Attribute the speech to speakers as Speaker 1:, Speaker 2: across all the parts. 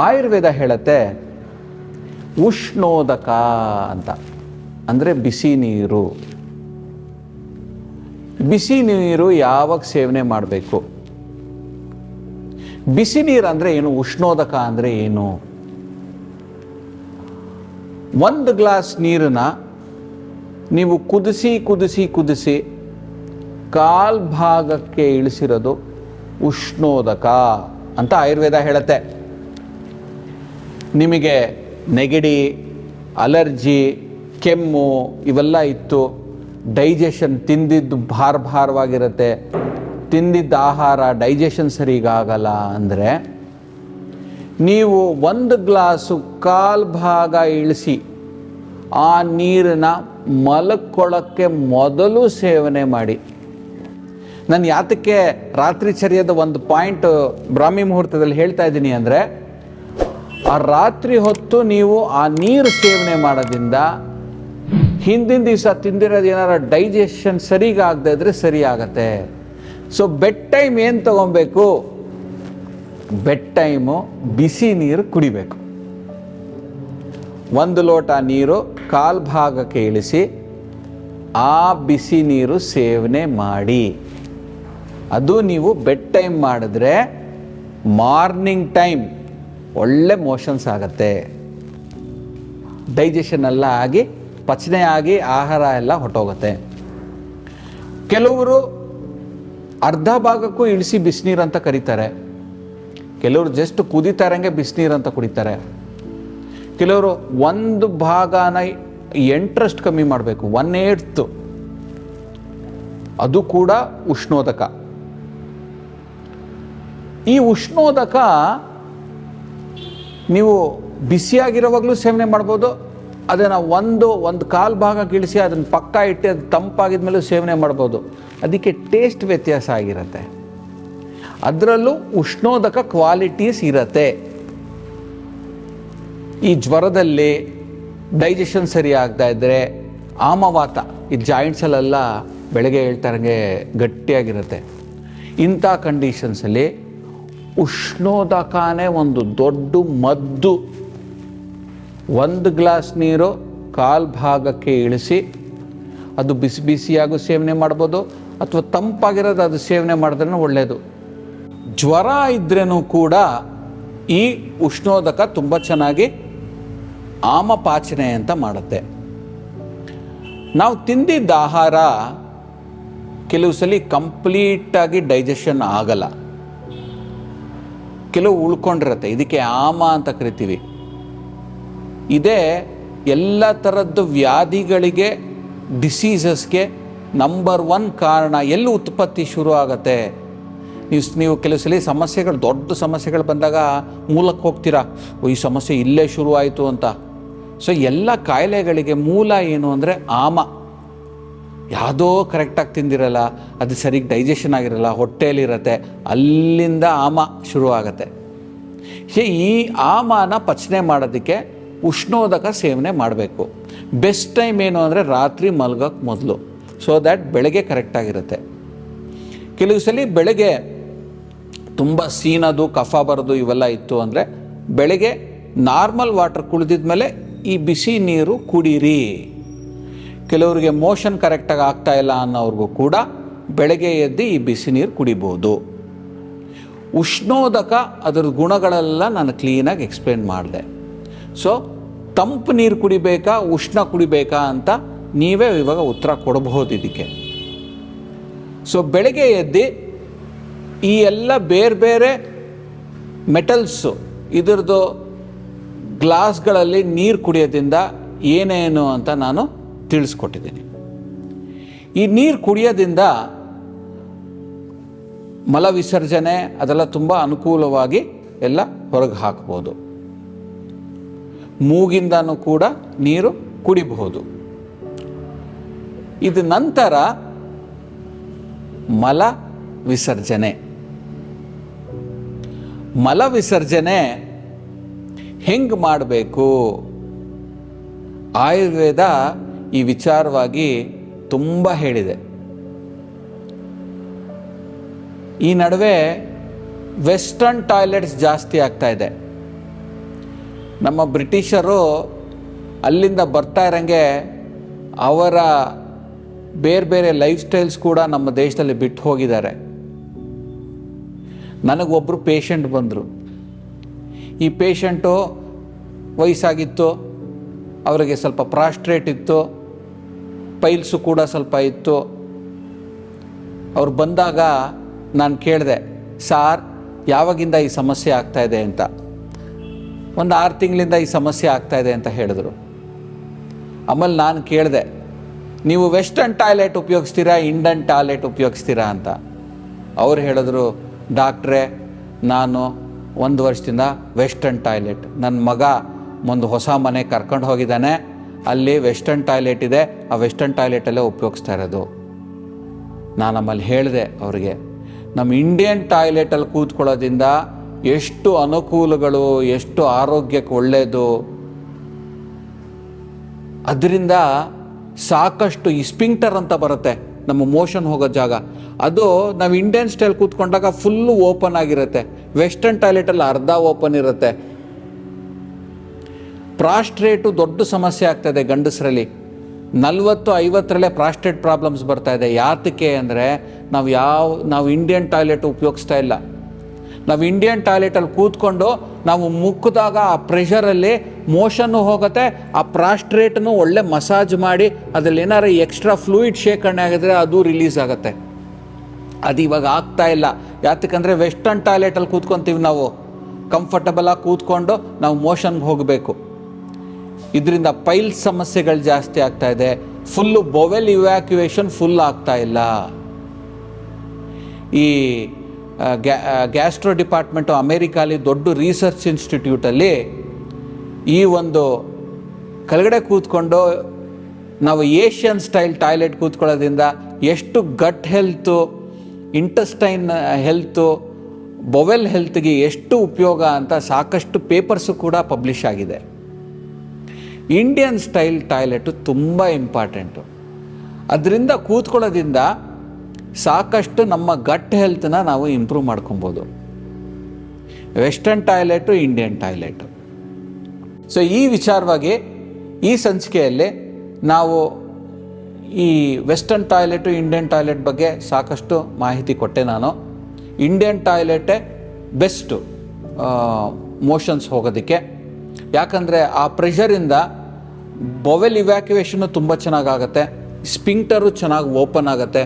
Speaker 1: ಆಯುರ್ವೇದ ಹೇಳತ್ತೆ, ಉಷ್ಣೋದಕ ಅಂತ. ಅಂದರೆ ಬಿಸಿ ನೀರು. ಬಿಸಿ ನೀರು ಯಾವಾಗ ಸೇವನೆ ಮಾಡಬೇಕು? ಬಿಸಿ ನೀರು ಅಂದರೆ ಏನು? ಉಷ್ಣೋದಕ ಅಂದರೆ ಏನು? ಒಂದು ಗ್ಲಾಸ್ ನೀರನ್ನ ನೀವು ಕುದಿಸಿ ಕುದಿಸಿ ಕುದಿಸಿ ಕಾಲ್ ಭಾಗಕ್ಕೆ ಇಳಿಸಿರೋದು ಉಷ್ಣೋದಕ ಅಂತ ಆಯುರ್ವೇದ ಹೇಳುತ್ತೆ. ನಿಮಗೆ ನೆಗಡಿ, ಅಲರ್ಜಿ, ಕೆಮ್ಮು ಇವೆಲ್ಲ ಇತ್ತು. ಡೈಜೆಷನ್ ತಿಂದಿದ್ದು ಭಾರ ಭಾರವಾಗಿರುತ್ತೆ. ತಿಂದಿದ್ದ ಆಹಾರ ಡೈಜೆಷನ್ ಸರಿಗಾಗಲ್ಲ ಅಂದರೆ ನೀವು ಒಂದು ಗ್ಲಾಸು ಕಾಲ್ ಭಾಗ ಇಳಿಸಿ ಆ ನೀರನ್ನ ಮಲಕ್ಕೊಳ್ಳೋಕ್ಕೆ ಮೊದಲು ಸೇವನೆ ಮಾಡಿ. ನಾನು ಯಾತಕ್ಕೆ ರಾತ್ರಿ ಚರ್ಯದ ಒಂದು ಪಾಯಿಂಟ್ ಬ್ರಾಹ್ಮಿ ಮುಹೂರ್ತದಲ್ಲಿ ಹೇಳ್ತಾ ಇದ್ದೀನಿ ಅಂದರೆ ಆ ರಾತ್ರಿ ಹೊತ್ತು ನೀವು ಆ ನೀರು ಸೇವನೆ ಮಾಡೋದ್ರಿಂದ ಹಿಂದಿನ ದಿವಸ ತಿಂದಿರೋದು ಏನಾರ ಡೈಜೆಷನ್ ಸರಿಗಾಗದೇ ಇದ್ರೆ ಸರಿ ಆಗತ್ತೆ. ಸೊ ಬೆಡ್ ಟೈಮ್ ಏನು ತಗೊಬೇಕು? ಬೆಡ್ ಟೈಮು ಬಿಸಿ ನೀರು ಕುಡಿಬೇಕು. ಒಂದು ಲೋಟ ನೀರು ಕಾಲ್ ಭಾಗಕ್ಕೆ ಇಳಿಸಿ ಆ ಬಿಸಿ ನೀರು ಸೇವನೆ ಮಾಡಿ. ಅದು ನೀವು ಬೆಡ್ ಟೈಮ್ ಮಾಡಿದ್ರೆ ಮಾರ್ನಿಂಗ್ ಟೈಮ್ ಒಳ್ಳೆ ಮೋಷನ್ಸ್ ಆಗತ್ತೆ. ಡೈಜೆಷನ್ ಎಲ್ಲ ಆಗಿ, ಪಚನೆ ಆಗಿ ಆಹಾರ ಎಲ್ಲ ಹೊಟ್ಟೋಗುತ್ತೆ ಕೆಲವರು ಅರ್ಧ ಭಾಗಕ್ಕೂ ಇಳಿಸಿ ಬಿಸಿನೀರು ಅಂತ ಕರೀತಾರೆ. ಕೆಲವರು ಜಸ್ಟ್ ಕುದಿತಾರಂಗೆ ಬಿಸಿನೀರು ಅಂತ ಕುಡಿತಾರೆ. ಕೆಲವರು ಒಂದು ಭಾಗನ ಎಂಟ್ರಷ್ಟು ಕಮ್ಮಿ ಮಾಡಬೇಕು ಒನ್ ಏಟ್ತು ಅದು ಕೂಡ ಉಷ್ಣೋದಕ. ಈ ಉಷ್ಣೋದಕ ನೀವು ಬಿಸಿಯಾಗಿರೋವಾಗಲೂ ಸೇವನೆ ಮಾಡ್ಬೋದು, ಅದನ್ನು ಒಂದು ಒಂದು ಕಾಲು ಭಾಗ ಗಿಳಿಸಿ ಅದನ್ನು ಪಕ್ಕ ಇಟ್ಟು ಅದು ತಂಪಾಗಿದ ಮೇಲೂ ಸೇವನೆ ಮಾಡ್ಬೋದು. ಅದಕ್ಕೆ ಟೇಸ್ಟ್ ವ್ಯತ್ಯಾಸ ಆಗಿರುತ್ತೆ. ಅದರಲ್ಲೂ ಉಷ್ಣೋದಕ ಕ್ವಾಲಿಟೀಸ್ ಇರತ್ತೆ. ಈ ಜ್ವರದಲ್ಲಿ ಡೈಜೆಷನ್ ಸರಿ ಆಗ್ತಾ ಇದ್ದರೆ ಆಮವಾತ, ಈ ಜಾಯಿಂಟ್ಸಲ್ಲೆಲ್ಲ ಬೆಳಗ್ಗೆ ಹೇಳ್ತಾರಂಗೆ ಗಟ್ಟಿಯಾಗಿರುತ್ತೆ. ಇಂಥ ಕಂಡೀಷನ್ಸಲ್ಲಿ ಉಷ್ಣೋದಕನೇ ಒಂದು ದೊಡ್ಡ ಮದ್ದು. ಒಂದು ಗ್ಲಾಸ್ ನೀರು ಕಾಲ್ ಭಾಗಕ್ಕೆ ಇಳಿಸಿ, ಅದು ಬಿಸಿ ಬಿಸಿಯಾಗೂ ಸೇವನೆ ಮಾಡ್ಬೋದು, ಅಥವಾ ತಂಪಾಗಿರೋದು ಅದು ಸೇವನೆ ಮಾಡಿದ್ರೂ ಒಳ್ಳೆಯದು ಜ್ವರ ಇದ್ರೂ ಕೂಡ ಈ ಉಷ್ಣೋದಕ ತುಂಬ ಚೆನ್ನಾಗಿ ಆಮಪಾಚನೆ ಅಂತ ಮಾಡುತ್ತೆ. ನಾವು ತಿಂದಿದ್ದ ಆಹಾರ ಕೆಲವು ಸಲ ಕಂಪ್ಲೀಟಾಗಿ ಡೈಜೆಷನ್ ಆಗಲ್ಲ. ಕೆಲವು ಉಳ್ಕೊಂಡಿರುತ್ತೆ. ಇದಕ್ಕೆ ಆಮ ಅಂತ ಕರಿತೀವಿ. ಇದೇ ಎಲ್ಲ ಥರದ್ದು ವ್ಯಾಧಿಗಳಿಗೆ ಡಿಸೀಸಸ್ಗೆ ನಂಬರ್ ಒನ್ ಕಾರಣ ಎಲ್ಲಿ ಉತ್ಪತ್ತಿ ಶುರು ಆಗುತ್ತೆ? ನೀವು ನೀವು ಕೆಲವು ಸಲ ಸಮಸ್ಯೆಗಳು ದೊಡ್ಡ ಸಮಸ್ಯೆಗಳು ಬಂದಾಗ ಮೂಲಕ್ಕೆ ಹೋಗ್ತೀರಾ? ಓ, ಈ ಸಮಸ್ಯೆ ಇಲ್ಲೇ ಶುರುವಾಯಿತು ಅಂತ. ಸೊ ಎಲ್ಲ ಕಾಯಿಲೆಗಳಿಗೆ ಮೂಲ ಏನು ಅಂದರೆ ಆಮ. ಯಾವುದೋ ಕರೆಕ್ಟಾಗಿ ತಿಂದಿರಲ್ಲ, ಅದು ಸರಿಗೆ ಡೈಜೆಷನ್ ಆಗಿರಲ್ಲ, ಹೊಟ್ಟೆಯಲ್ಲಿರತ್ತೆ, ಅಲ್ಲಿಂದ ಆಮ ಶುರುವಾಗತ್ತೆ. ಸೊ ಈ ಆಮನ ಪಚನೆ ಮಾಡೋದಕ್ಕೆ ಉಷ್ಣೋದಕ ಸೇವನೆ ಮಾಡಬೇಕು. ಬೆಸ್ಟ್ ಟೈಮ್ ಏನು ಅಂದರೆ ರಾತ್ರಿ ಮಲ್ಗೋಕ್ಕೆ ಮೊದಲು ಸೊ ದ್ಯಾಟ್ ಬೆಳಗ್ಗೆ ಕರೆಕ್ಟಾಗಿರುತ್ತೆ ಕೆಲವು ಸಲ ಬೆಳಗ್ಗೆ ತುಂಬ ಸೀನದು, ಕಫ ಬರೋದು ಇವೆಲ್ಲ ಇತ್ತು ಅಂದರೆ ಬೆಳಗ್ಗೆ ನಾರ್ಮಲ್ ವಾಟರ್ ಕುಡಿದಿದ್ಮೇಲೆ ಈ ಬಿಸಿ ನೀರು ಕುಡೀರಿ. ಕೆಲವರಿಗೆ ಮೋಷನ್ ಕರೆಕ್ಟಾಗಿ ಆಗ್ತಾ ಇಲ್ಲ ಅನ್ನೋರಿಗೂ ಕೂಡ ಬೆಳಗ್ಗೆ ಎದ್ದು ಈ ಬಿಸಿ ನೀರು ಕುಡಿಬೋದು. ಉಷ್ಣೋದಕ ಅದರ ಗುಣಗಳೆಲ್ಲ ನಾನು ಕ್ಲೀನಾಗಿ ಎಕ್ಸ್ಪ್ಲೇನ್ ಮಾಡಿದೆ. ಸೊ ತಂಪು ನೀರು ಕುಡಿಬೇಕಾ, ಉಷ್ಣ ಕುಡಿಬೇಕಾ ಅಂತ ನೀವೇ ಇವಾಗ ಉತ್ತರ ಕೊಡಬಹುದು ಇದಕ್ಕೆ. ಸೊ ಬೆಳಗ್ಗೆ ಎದ್ದು ಈ ಎಲ್ಲ ಬೇರೆ ಬೇರೆ ಮೆಟಲ್ಸು ಇದರದು ಗ್ಲಾಸ್ಗಳಲ್ಲಿ ನೀರು ಕುಡಿಯೋದ್ರಿಂದ ಏನೇನು ಅಂತ ನಾನು ತಿಳಿಸ್ಕೊಟ್ಟಿದ್ದೀನಿ. ಈ ನೀರು ಕುಡಿಯೋದಿಂದ ಮಲ ವಿಸರ್ಜನೆ ಅದೆಲ್ಲ ತುಂಬ ಅನುಕೂಲವಾಗಿ ಎಲ್ಲ ಹೊರಗೆ ಹಾಕ್ಬೋದು. ಮೂಗಿಂದನೂ ಕೂಡ ನೀರು ಕುಡಿಬಹುದು. ಇದು ನಂತರ ಮಲ ವಿಸರ್ಜನೆ. ಮಲ ವಿಸರ್ಜನೆ ಹೆಂಗೆ ಮಾಡಬೇಕು? ಆಯುರ್ವೇದ ಈ ವಿಚಾರವಾಗಿ ತುಂಬ ಹೇಳಿದೆ. ಈ ನಡುವೆ ವೆಸ್ಟರ್ನ್ ಟಾಯ್ಲೆಟ್ಸ್ ಜಾಸ್ತಿ ಆಗ್ತಾ ಇದೆ. ನಮ್ಮ ಬ್ರಿಟಿಷರು ಅಲ್ಲಿಂದ ಬರ್ತಾ ಇರೋಂಗೆ ಅವರ ಬೇರೆ ಬೇರೆ ಲೈಫ್ ಸ್ಟೈಲ್ಸ್ ಕೂಡ ನಮ್ಮ ದೇಶದಲ್ಲಿ ಬಿಟ್ಟು ಹೋಗಿದ್ದಾರೆ. ನನಗೊಬ್ಬರು ಪೇಷಂಟ್ ಬಂದರು. ಈ ಪೇಷಂಟು ವಯಸ್ಸಾಗಿತ್ತು, ಅವರಿಗೆ ಸ್ವಲ್ಪ ಪ್ರಾಸ್ಟ್ರೇಟ್ ಇತ್ತು. ಪೈಲ್ಸು ಕೂಡ ಸ್ವಲ್ಪ ಇತ್ತು. ಅವ್ರು ಬಂದಾಗ ನಾನು ಕೇಳಿದೆ, ಸಾರ್, ಯಾವಾಗಿಂದ ಈ ಸಮಸ್ಯೆ ಆಗ್ತಾ ಇದೆ ಅಂತ? ಒಂದು ಆರು ತಿಂಗಳಿಂದ ಈ ಸಮಸ್ಯೆ ಆಗ್ತಾ ಇದೆ ಅಂತ ಹೇಳಿದ್ರು. ಆಮೇಲೆ ನಾನು ಕೇಳಿದೆ, ನೀವು ವೆಸ್ಟರ್ನ್ ಟಾಯ್ಲೆಟ್ ಉಪಯೋಗಿಸ್ತೀರಾ ಇಂಡನ್ ಟಾಯ್ಲೆಟ್ ಉಪಯೋಗಿಸ್ತೀರಾ ಅಂತ? ಅವ್ರು ಹೇಳಿದ್ರು, ಡಾಕ್ಟ್ರೇ, ನಾನು ಒಂದು ವರ್ಷದಿಂದ ವೆಸ್ಟರ್ನ್ ಟಾಯ್ಲೆಟ್ ನನ್ನ ಮಗ ಒಂದು ಹೊಸ ಮನೆ ಕರ್ಕೊಂಡು ಹೋಗಿದ್ದಾನೆ. ಅಲ್ಲಿ ವೆಸ್ಟರ್ನ್ ಟಾಯ್ಲೆಟ್ ಇದೆ, ಆ ವೆಸ್ಟರ್ನ್ ಟಾಯ್ಲೆಟಲ್ಲೇ ಉಪಯೋಗಿಸ್ತಾ ಇರೋದು. ನಾನು ನಮ್ಮಲ್ಲಿ ಹೇಳಿದೆ ಅವ್ರಿಗೆ ನಮ್ಮ ಇಂಡಿಯನ್ ಟಾಯ್ಲೆಟಲ್ಲಿ ಕೂತ್ಕೊಳ್ಳೋದ್ರಿಂದ ಎಷ್ಟು ಅನುಕೂಲಗಳು, ಎಷ್ಟು ಆರೋಗ್ಯಕ್ಕೆ ಒಳ್ಳೆಯದು ಅದರಿಂದ ಸಾಕಷ್ಟು ಇಸ್ಪಿಂಕ್ಟರ್ ಅಂತ ಬರುತ್ತೆ, ನಮ್ಮ ಮೋಷನ್ ಹೋಗೋ ಜಾಗ. ಅದು ನಾವು ಇಂಡಿಯನ್ ಸ್ಟೈಲ್ ಕೂತ್ಕೊಂಡಾಗ ಫುಲ್ಲು ಓಪನ್ ಆಗಿರುತ್ತೆ. ವೆಸ್ಟರ್ನ್ ಟಾಯ್ಲೆಟಲ್ಲಿ ಅರ್ಧ ಓಪನ್ ಇರುತ್ತೆ. ಪ್ರಾಸ್ಟ್ರೇಟು ದೊಡ್ಡ ಸಮಸ್ಯೆ ಆಗ್ತದೆ ಗಂಡಸರಲ್ಲಿ. ನಲ್ವತ್ತು ಐವತ್ತರಲ್ಲೇ ಪ್ರಾಸ್ಟ್ರೇಟ್ ಪ್ರಾಬ್ಲಮ್ಸ್ ಬರ್ತಾ ಇದೆ. ಯಾತಕ್ಕೆ ಅಂದರೆ ನಾವು ಯಾವ, ನಾವು ಇಂಡಿಯನ್ ಟಾಯ್ಲೆಟ್ ಉಪಯೋಗಿಸ್ತಾ ಇಲ್ಲ. ನಾವು ಇಂಡಿಯನ್ ಟಾಯ್ಲೆಟಲ್ಲಿ ಕೂತ್ಕೊಂಡು ನಾವು ಮುಕ್ಕಿದಾಗ ಆ ಪ್ರೆಷರಲ್ಲಿ ಮೋಷನ್ನು ಹೋಗುತ್ತೆ, ಆ ಪ್ರಾಸ್ಟ್ರೇಟ್ನು ಒಳ್ಳೆ ಮಸಾಜ್ ಮಾಡಿ ಅದರಲ್ಲಿ ಏನಾರು ಎಕ್ಸ್ಟ್ರಾ ಫ್ಲೂಯಿಡ್ ಶೇಖರಣೆ ಆಗಿದ್ರೆ ಅದು ರಿಲೀಸ್ ಆಗುತ್ತೆ. ಅದು ಇವಾಗ ಆಗ್ತಾ ಇಲ್ಲ. ಯಾತಕ್ಕಂದರೆ ವೆಸ್ಟರ್ನ್ ಟಾಯ್ಲೆಟಲ್ಲಿ ಕೂತ್ಕೊತೀವಿ ನಾವು. ಕಂಫರ್ಟಬಲಾಗಿ ಕೂತ್ಕೊಂಡು ನಾವು ಮೋಷನ್ಗೆ ಹೋಗಬೇಕು. ಇದರಿಂದ ಪೈಲ್ ಸಮಸ್ಯೆಗಳು ಜಾಸ್ತಿ ಆಗ್ತಾ ಇದೆ. ಫುಲ್ಲು ಬೊವೆಲ್ ಇವ್ಯಾಕ್ಯುವೇಷನ್ ಫುಲ್ ಆಗ್ತಾ ಇಲ್ಲ. ಈ ಗ್ಯಾಸ್ಟ್ರೋ ಡಿಪಾರ್ಟ್ಮೆಂಟು ಅಮೇರಿಕಾಲಿ ದೊಡ್ಡ ರಿಸರ್ಚ್ ಇನ್ಸ್ಟಿಟ್ಯೂಟಲ್ಲಿ ಈ ಒಂದು ಕೆಳಗಡೆ ಕೂತ್ಕೊಂಡು ನಾವು ಏಷ್ಯನ್ ಸ್ಟೈಲ್ ಟಾಯ್ಲೆಟ್ ಕೂತ್ಕೊಳ್ಳೋದ್ರಿಂದ ಎಷ್ಟು gut health intestine health bowel ಹೆಲ್ತ್ಗೆ ಎಷ್ಟು ಉಪಯೋಗ ಅಂತ ಸಾಕಷ್ಟು ಪೇಪರ್ಸು ಕೂಡ ಪಬ್ಲಿಷ್ ಆಗಿದೆ. ಇಂಡಿಯನ್ ಸ್ಟೈಲ್ ಟಾಯ್ಲೆಟು ತುಂಬ ಇಂಪಾರ್ಟೆಂಟು ಅದರಿಂದ ಕೂತ್ಕೊಳ್ಳೋದ್ರಿಂದ ಸಾಕಷ್ಟು ನಮ್ಮ ಗಟ್ ಹೆಲ್ತನ್ನ ನಾವು ಇಂಪ್ರೂವ್ ಮಾಡ್ಕೊಬೋದು. Western toilet Indian toilet so ಈ ವಿಚಾರವಾಗಿ, ಈ ಸಂಚಿಕೆಯಲ್ಲಿ ನಾವು ಈ ವೆಸ್ಟರ್ನ್ ಟಾಯ್ಲೆಟು ಇಂಡಿಯನ್ ಟಾಯ್ಲೆಟ್ ಬಗ್ಗೆ ಸಾಕಷ್ಟು ಮಾಹಿತಿ ಕೊಟ್ಟೆ ನಾನು. ಇಂಡಿಯನ್ ಟಾಯ್ಲೆಟೇ ಬೆಸ್ಟು ಮೋಷನ್ಸ್ ಹೋಗೋದಕ್ಕೆ. ಯಾಕಂದರೆ ಆ ಪ್ರೆಷರಿಂದ ಬೊವೆಲ್ ಇವ್ಯಾಕ್ಯುವೇಷನ್ನು ತುಂಬ ಚೆನ್ನಾಗಾಗತ್ತೆ. ಸ್ಪಿಂಕ್ಟರು ಚೆನ್ನಾಗಿ ಓಪನ್ ಆಗುತ್ತೆ.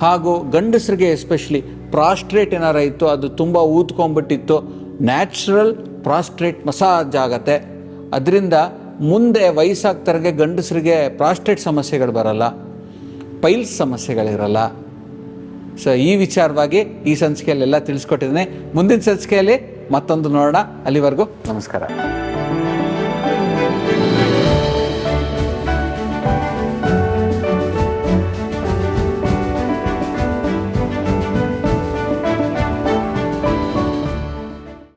Speaker 1: ಹಾಗೂ ಗಂಡಸರಿಗೆ ಎಸ್ಪೆಷಲಿ ಪ್ರಾಸ್ಟ್ರೇಟ್ ಏನಾರ ಇತ್ತು, ಅದು ತುಂಬ ಊದ್ಕೊಂಡ್ಬಿಟ್ಟಿತ್ತು. ನ್ಯಾಚುರಲ್ ಪ್ರಾಸ್ಟ್ರೇಟ್ ಮಸಾಜ್ ಆಗತ್ತೆ. ಅದರಿಂದ ಮುಂದೆ ವಯಸ್ಸಾಗ್ತಾರಿಗೆ ಗಂಡಸರಿಗೆ ಪ್ರಾಸ್ಟ್ರೇಟ್ ಸಮಸ್ಯೆಗಳು ಬರಲ್ಲ. ಪೈಲ್ಸ್ ಸಮಸ್ಯೆಗಳಿರಲ್ಲ. ಸೊ ಈ ವಿಚಾರವಾಗಿ ಈ ಸಂಚಿಕೆಯಲ್ಲೆಲ್ಲ ತಿಳಿಸ್ಕೊಟ್ಟಿದ್ದೀನಿ. ಮುಂದಿನ ಸಂಚಿಕೆಯಲ್ಲಿ ಮತ್ತೊಂದು ನೋಡೋಣ. ಅಲ್ಲಿವರೆಗೂ ನಮಸ್ಕಾರ.